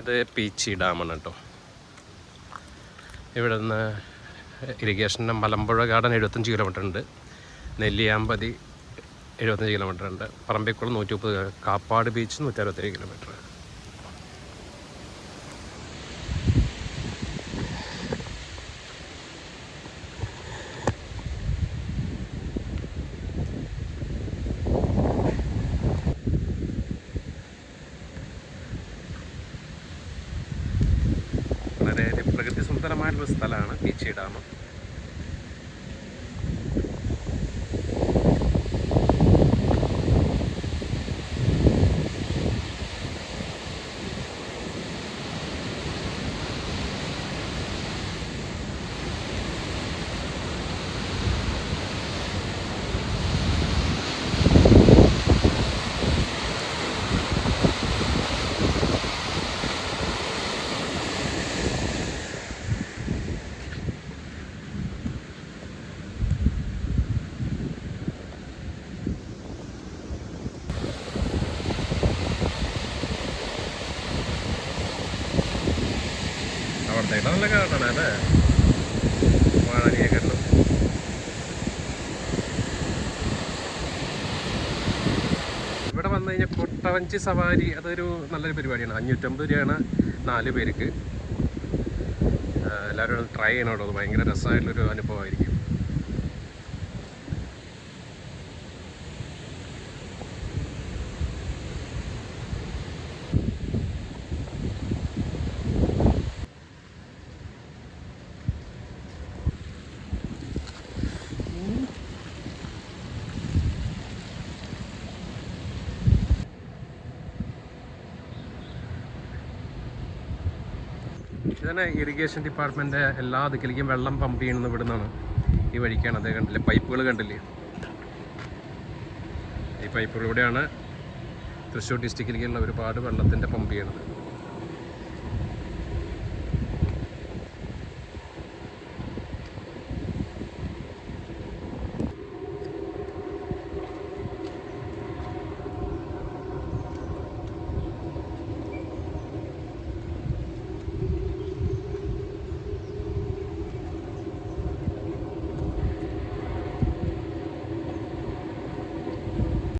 ഇത് പീച്ചി ഡാമാണ് കേട്ടോ. ഇവിടെ നിന്ന് ഇറിഗേഷന്റെ മലമ്പുഴ ഗാർഡൻ എഴുപത്തഞ്ച് കിലോമീറ്റർ ഉണ്ട്. നെല്ലിയാമ്പതി എഴുപത്തഞ്ച് കിലോമീറ്റർ ഉണ്ട്. പറമ്പിക്കുളം നൂറ്റി മുപ്പത് കാപ്പാട് ബീച്ച് നൂറ്റി അറുപത്തേഴ് കിലോമീറ്റർ പ്രകൃതി സുന്ദരമായിട്ടുള്ള സ്ഥലമാണ് പീച്ചി ഡാം. അവിടുത്തെ നല്ല കാണണം അല്ലേ വാഴനിയൊക്കെ ഇവിടെ വന്നു കഴിഞ്ഞാൽ കൊട്ടവഞ്ചി സവാരി അതൊരു നല്ലൊരു പരിപാടിയാണ്. അഞ്ഞൂറ്റമ്പത് രൂപയാണ് നാല് പേർക്ക്. എല്ലാവരും ട്രൈ ചെയ്യണം? കേട്ടോ അത് ഭയങ്കര രസമായിട്ടുള്ളൊരു അനുഭവമായിരിക്കും. ഇതന്നെ ഇറിഗേഷൻ ഡിപ്പാർട്ട്മെന്റ് എല്ലാ ദിക്കിലേക്കും വെള്ളം പമ്പ് ചെയ്യുന്നത് ഇവിടുന്നാണ്. ഈ വഴിക്കാണ്. അത് കണ്ടില്ലേ? പൈപ്പുകൾ കണ്ടില്ലേ? ഈ പൈപ്പുകളിലൂടെയാണ് തൃശ്ശൂർ ഡിസ്ട്രിക്റ്റിലേക്കുള്ള ഒരുപാട് വെള്ളത്തിന്റെ പമ്പ് ചെയ്യണത്.